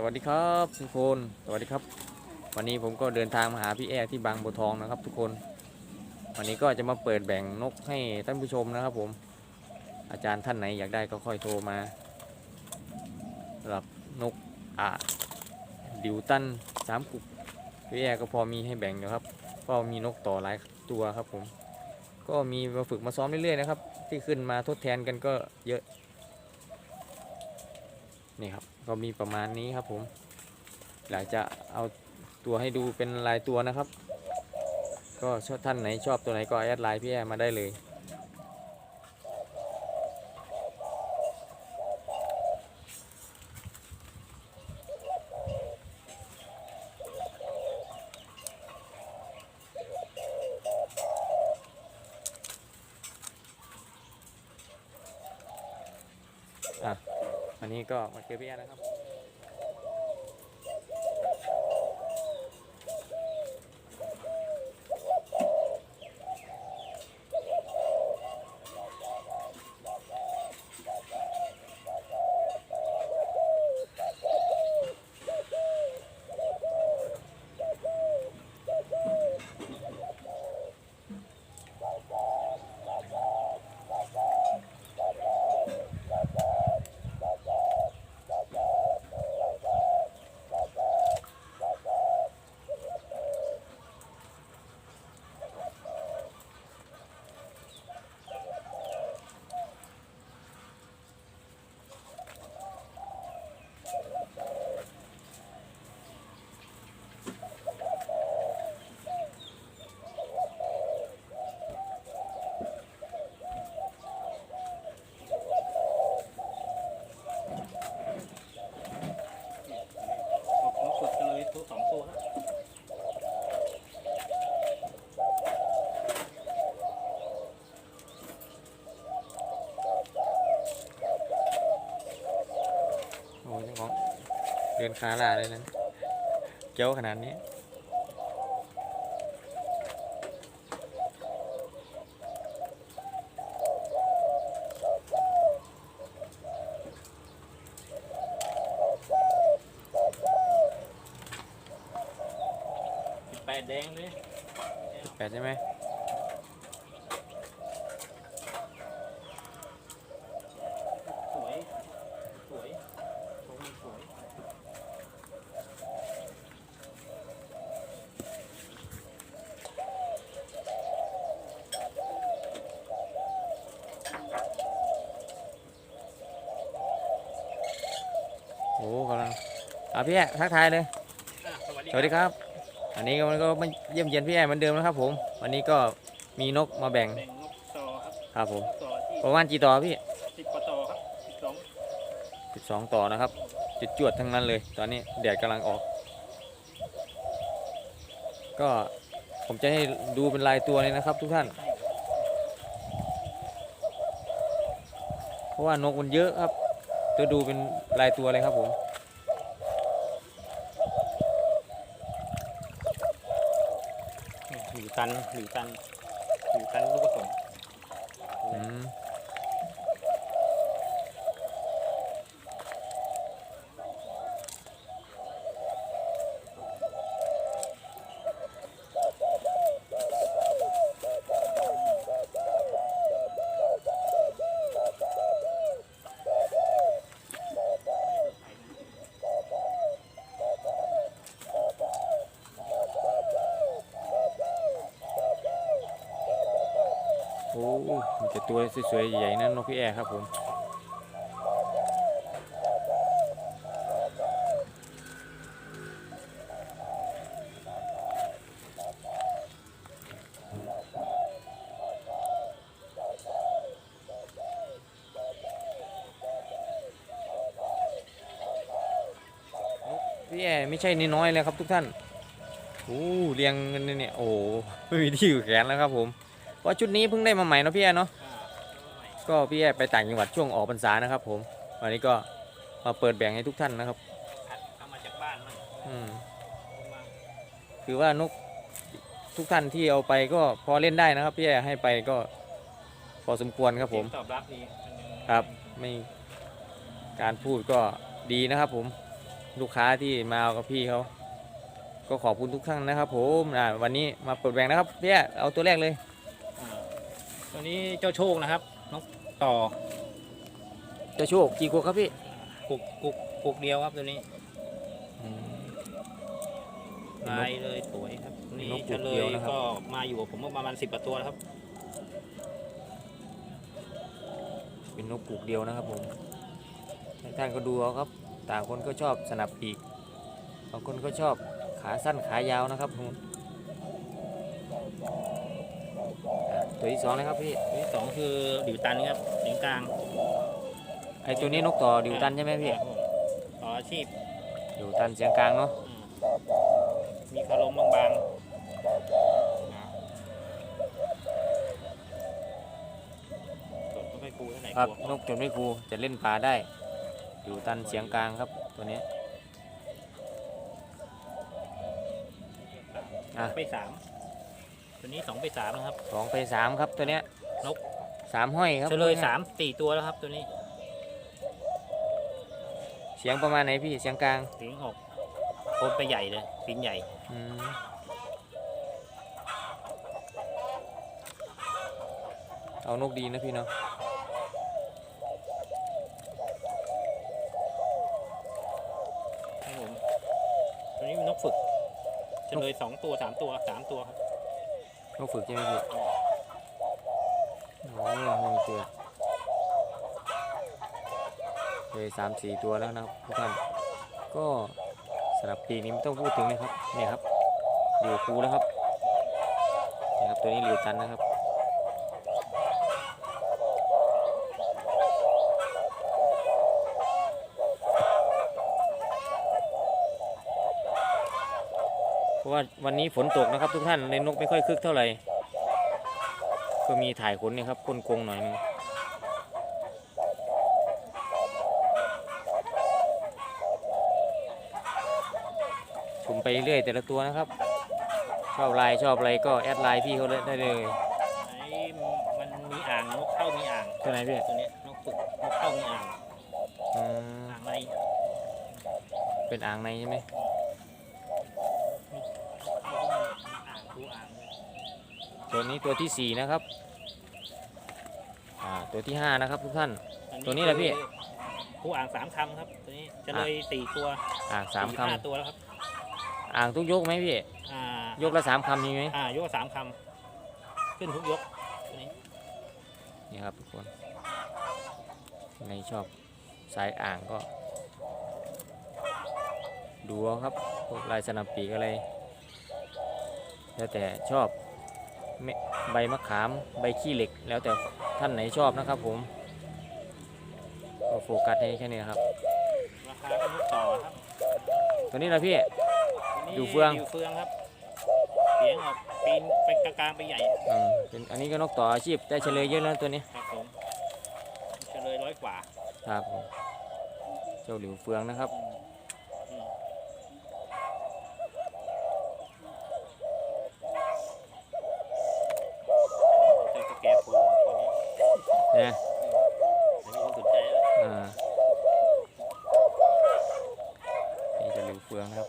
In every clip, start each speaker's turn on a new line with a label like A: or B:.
A: สวัสดีครับทุกคนสวัสดีครับ วันนี้ผมก็เดินทางมาหาพี่แอร์ที่บางบัวทองนะครับ ทุกคน วันนี้ก็จะมาเปิดแบ่งนกให้ท่านผู้ชมนะครับ ผม อาจารย์ท่านไหนอยากได้ก็ค่อยโทรมาสำหรับนกอ่าดิวตันสามกุกพี่แอร์ก็พอมีให้แบ่งอยู่ครับ ก็มีนกต่อหลายตัวครับ ผม ก็มีมาฝึกมาซ้อมเรื่อยๆนะครับ ที่ขึ้นมาทดแทนกันก็เยอะนี่ครับ ก็มีประมาณนี้ครับผมอยากจะเอาตัวให้ดูเป็นลายตัวนะครับ ก็ท่านไหนชอบตัวไหนก็แอดไลน์พี่แอมาได้เลย อะ อันนี้ก็มาเจอพี่แอร์นะครับ
B: ผมฝึกกันเลยตัวสองตัวครับ
A: โอ้ยเจ้าของ เดินขาลาเลยนะเกี้ยวขนาดนี้
B: สิบแปดแดงเลย
A: แปดใช่ไหม
B: สวย สวยทรงมันสวย
A: โอ้กำลัง อะพี่แอร์ทักทายเลย
B: อะสวัสดี
A: สวัสดีครับ อันนี้ก็มันก็มาเยี่ยมเยียนพี่แอร์เหมือนเดิมนะครับ ผม วันนี้ก็มีนกมาแบ่ง
B: แบ่งนกต่อครับ
A: ครับผม
B: ต่อที่
A: ประมาณกี่ต่อพี่
B: สิบกว่าต่อครับสิบสอง
A: สิบสองต่อนะครับจุดจวดๆทั้งนั้นเลย ตอนนี้แดดกำลังออก ก็ผมจะให้ดูเป็นลายตัวเลยนะครับ ทุกท่าน เพราะว่านกมันเยอะครับ จะดูเป็นลายตัวเลยครับผม
B: หนึ่งตันหรือตันหรือตันลูกผสม
A: อืมโอ้ มีแต่ตัวสวยๆใหญ่ๆนั่นนกพี่แอร์ครับผมพี่แอไม่ใช่น้อยๆเลยครับทุกท่านโอ้เรียงกันเนี่ยโอ้ไม่มีที่อยู่แขนแล้วครับผมเพราะชุดนี้เพิ่งได้มาใหม่นะพี่แอเนาะ ก็พี่แอร์ไปต่างจังหวัดช่วงออกพรรษานะครับ ผมวันนี้ก็มาเปิดแบ่งให้ทุกท่านนะครับ
B: คัดเอามาจากบ้านมั่ง
A: อืม
B: เอามา
A: คือว่านกทุกท่านที่เอาไปก็พอเล่นได้นะครับ พี่แอร์ให้ไปก็พอสมควรครับผม
B: เสียงตอบรับดีมันยัง
A: ครับไม่การพูดก็ดีนะครับ ผมมลูกค้าที่มาเอากับพี่เขาก็ขอบคุณทุกท่านนะครับ ผมอ่าวันนี้มาเปิดแบงนะครับพี่แอ๊เอาตัวแรกเลย
B: อ่าตัวนี้เจ้าโชคนะครับนก ต่อ
A: เจะโชคกี่ขวบครับพี่
B: กุกกุกกุกเดียวครับตัวนี้
A: อืม
B: ลายเลยสวยครับนี่
A: นกกุ
B: เฉ
A: ก
B: ล
A: เดีย
B: ยว
A: นะครับ
B: ก็มาอยู่กับผมประมาณสิบตัวแล้วครับ
A: เป็นนกปลูกเดียวนะครับผมให้ท่านก็ดูเอาครับต่างคนก็ชอบสนับปีกบางคนก็ชอบขาสั้นขายาวนะครับผม ตัวที่สองเลยครับพี่
B: ตัวที่สองคือดิวตันครับเสียงกลาง
A: ไอตัวนี้นกต่อดิวตันใช่ไหมพี่
B: ครับผมต่ออาชีพ
A: ดิวตันเสียงกลางเนาะ
B: อืมมีคารมบางๆอ่าส่วนก็ไม่ปูเท่าไหร่
A: ครับ
B: กลัวน
A: กจนไม่ครูจะเล่นป่าได้ดิวตันเสียงกลางครับตัวนี้อะ
B: ไปสาม ตัวนี้สองไปสามนะครับ
A: สองไปสามครับตัวเนี้ย
B: นก
A: สามห้อยครับ
B: เฉลยสามสี่ตัวแล้วครับตัวนี้
A: เสียงประมาณไหนพี่เสียงกลาง
B: เสียงออกโคนไปใหญ่เลยปีนใหญ่
A: อืมเอานกดีนะพี่เนาะ
B: ครับผมตัวนี้เป็นนกฝึกเฉลยสองตัวสามตัวสามตัวครับ
A: นกฝึกใช่ไหมพี่โอ้ยไม่มีตัวเลยสามสี่ตัวแล้วนะครับทุกท่านก็สำหรับปีนี้ไม่ต้องพูดถึงนะครับเนี่ยครับเรียวคูแล้วครับนี่ครับตัวนี้เรียวตันนะครับ เพราะ ว่าวันนี้ฝนตกนะครับทุกท่านเลยนกไม่ค่อยคึกเท่าไหร่ ก็มีถ่ายขนเนี่ยครับก้นกงหน่อยหนึงชมไปเรื่อยแต่ละตัวนะครับ ชอบลายชอบอะไรก็แอดไลน์พี่เขาเลยได้เลย
B: ไอ้มันมีอ่างนกเข้ามีอ่าง
A: ตัวไหนพี่
B: ตัวเนี้ยนกฝึกนกเข้ามีอ่าง
A: อืม
B: อ่างใน
A: เป็นอ่างในใช่ไหม
B: เข้าก็มี อ่างดูอ่างเลย
A: ตัวนี้ตัวที่สี่นะครับอ่าตัวที่ห้านะครับทุกท่าน
B: อั
A: ตัวนี้แหละพี่
B: คือผู้อ่างสามคำครับ ตัวนี้เฉลยสี่ตัว
A: อ่างสามค
B: ห้าตัวแล้วครับำ
A: อ่างทุกยกไหมพี่
B: อ่าย
A: กละสามคำมีไหม
B: อ่ายกสามคำขึ้นทุกยกตัวนี้
A: นี่ครับทุกคนในชอบสายอ่างก็ ดูเอาครับพวกลายสนับปีกอะไร แล้วแต่ชอบเมใบมะขามใบขี้เหล็ก แล้วแต่ท่านไหนชอบนะครับผมก็โฟกัสให้แค่นี้นะครับ
B: ราคาก็นกต่อครับ
A: ตัวนี้นะพี่
B: ตัวนี้
A: อยู่เฟือง
B: อยู่เฟืองครับเสียงออกปีนไปกลางๆไปใหญ่
A: อืมเป็นอันนี้ก็นกต่ออาชีพได้เฉลยเยอะแล้วตัวนี้
B: ครับผมเฉลยร้อยกว่า
A: ครับผมเจ้าหลิวเฟืองนะครับ
B: อืมอืมเจอสแกปูตัวนี้
A: เนี่ย
B: ไม่มีคนสนใจแล้ว
A: อ่านี่เจ้าหลิวเฟืองนะครับ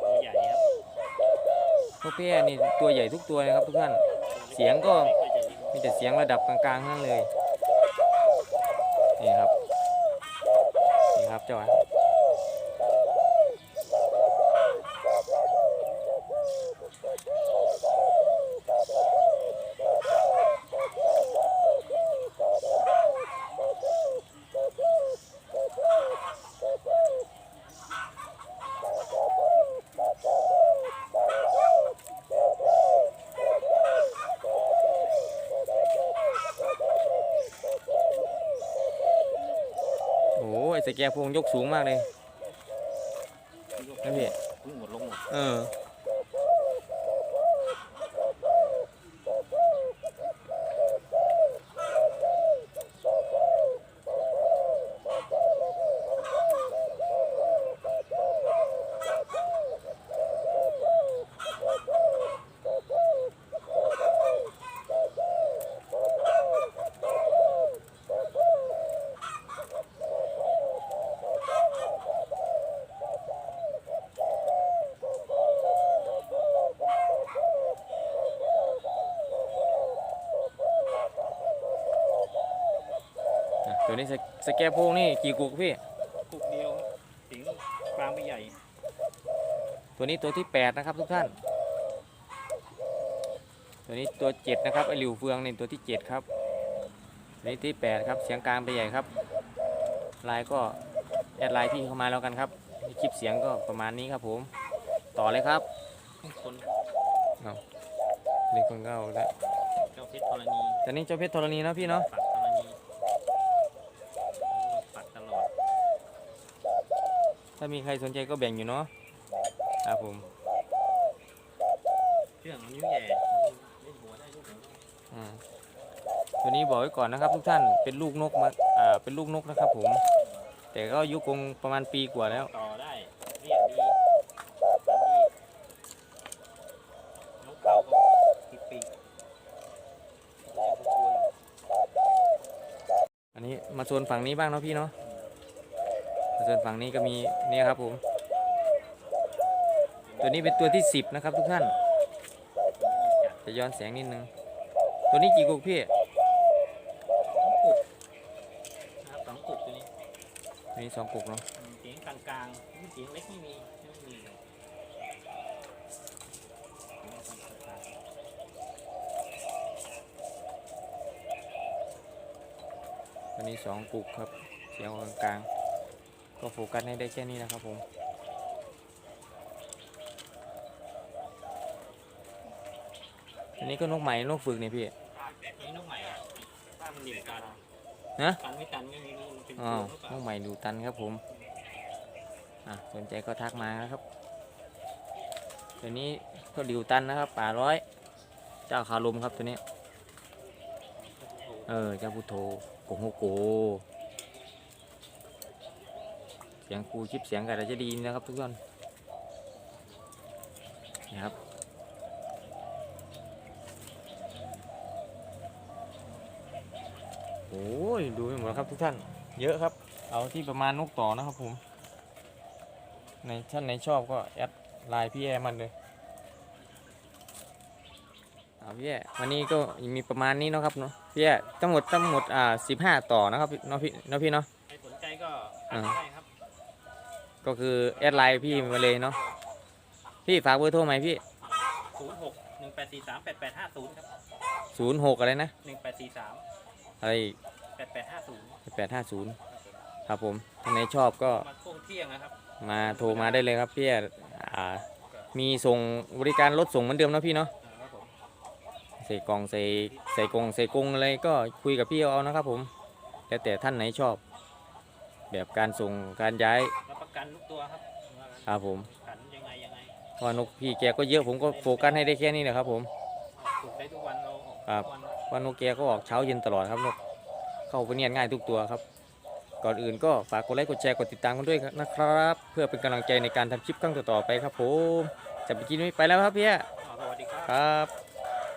B: ตัวใหญ่ครับ
A: พวกพี่แอนี่ตัวใหญ่ทุกตัวนะครับทุกท่าน เสียงก็
B: มี
A: แต่เสียงระดับกลางๆทั้งนั้นเลย นี่ครับ นี่ครับเจ้า อ้โหไอ้สแกพวงยกสูงมากเลยนะพี่
B: เพิ่งหมดลงหมด
A: เออ ตัวนี้สสแกโพงนี่กี่กุกพี่
B: กุกเดียวครับสิงกลางไปใหญ่
A: ตัวนี้ตัวที่แปดนะครับทุกท่าน ตัวนี้ตัวเจ็ดนะครับไอหลิวเฟืองนี่ตัวที่เจ็ดครับตัวนี้ที่แปดครับเสียงกลางไปใหญ่ครับลายก็แอดไลน์พี่เข้ามาแล้วกันครับคลิปเสียงก็ประมาณนี้ครับผม ต่อเลยครับ
B: คน
A: เล่นคนเก้าแล้ว
B: เจ้าเพชรธรณี
A: ตอนนี้เจ้าเพชรธรณีเนาะพี่เนาะ
B: ปักธรณีปักตลอด
A: ถ้ามีใครสนใจก็แบ่งอยู่เนาะครับผม
B: เครื่องมันนิ้วแย่เล่นหัวได้ลูกหัวได้
A: อืมตัวนี้บอกไว้ก่อนนะครับ ทุกท่านเป็นลูกนกมาอ่าเป็นลูกนกนะครับ ผม แต่ก็อายุกรงประมาณปีกว่าแล้ว
B: ต่อได้เรียกดีสันดีนกเข้าก็ติดปีกเรียก
A: อันนี้มาโซนฝั่งนี้บ้างเนาะพี่เนาะ มาโซนฝั่งนี้ก็มีเนี่ยครับผม ตัวนี้เป็นตัวที่สิบนะครับทุกท่าน จะย้อนแสงนิดนึง ตัวนี้กี่กุกพี่
B: สองกุกนะครับสองกุกตัวนี้
A: ตัวนี้สองกุกเนาะ
B: อืมเสียงกลางกลางๆเสียงเล็กไม่มีไม่มีเลยเสียงกลางๆ
A: ตัวนี้สองกุกครับ เสียงกลางๆ ก็โฟกัสให้ได้แค่นี้นะครับผมอันนี้ก็นกใหม่นกฝึกนี่พี่
B: นี่นกใหม่อะถ้ามันดิ่มกัน
A: นะ
B: ตันไม่ตันไม่มีนี่มันเป็น
A: อ้าว
B: ตัวหรือเป
A: น
B: ล่าก
A: ใหม่ดูตันครับผมอะสนใจก็ทักมานะครับตัวนี้ก็ดิวตันนะครับป่าร้อย เจ้าคาลมครับตัวนี้เออเจ้าพุทโธโกโฮโกเสียงครูชิปเสียงกันจะดีนะครับทุกท่านนี่ครับโอ้ยดูไม่หมดแล้วครับทุกท่าน เยอะครับ เอาที่ประมาณนกต่อนะครับผมในท่านไหนชอบก็แอดไลน์พี่แอมันเลยเอาพี่แอวันนี้ก็มีประมาณนี้เนาะครับเนาะพี่แอทั้งหมดทั้งหมดอ่าสิบห้าต่อนะครับเนาะพี่เนาะพี่เนาะ
B: ใครสนใจก็ทักได้ครับ
A: ก็คือแอดไลน์พี่มาเลยเนาะพี่ฝากเบอร์โทรไหมพี่
B: ศูนย์หกหนึ่งแปดสี่สามแปดแปดห้าศูนย์ครับ
A: ศูนย์หกอะไรนะ
B: หนึ่งแปดสี่สาม
A: อะไร
B: แปดแปดห้าศูนย์
A: แปดห้าศูนย์ครับผมท่านไหนชอบก็
B: มาช่วงเที่ยงนะครับ
A: มาโทรมาได้เลยครับพี่แอดอ่ามีส่งบริการรถส่งเหมือนเดิมเนาะพี่เนาะ
B: อ่าครับผม
A: ใส่กล่องใส่ใส่กล่องใส่กรงอะไรก็คุยกับพี่เอานะครับผมแล้วแต่ท่านไหนชอบ แบบการส่งการย้าย
B: รับประ กันทุกตัวครับว่ากัน
A: ครับผม
B: ขันยังไงยังไง
A: เพราะว่านกพี่แกก็เยอะผมก็โฟกัสให้ได้แค่นี้แหละครับ ผม
B: ถูกได้ทุกวันเราออก
A: ครับ
B: ทุกวัน
A: เพราะนกแกก็ออกเช้าเย็นตลอดครับนกเข้าไปเนียนง่ายทุกตัวครับ ก่อนอื่นก็ฝากกดไลค์กดแชร์กดติดตามกันด้วยนะครับ เพื่อเป็นกำลังใจในการทำคลิปครั้งต่อๆไปครับผมจะไปกินไม่ไปแล้วครับพี่
B: อ๋อสวัสดีครับ
A: ครับ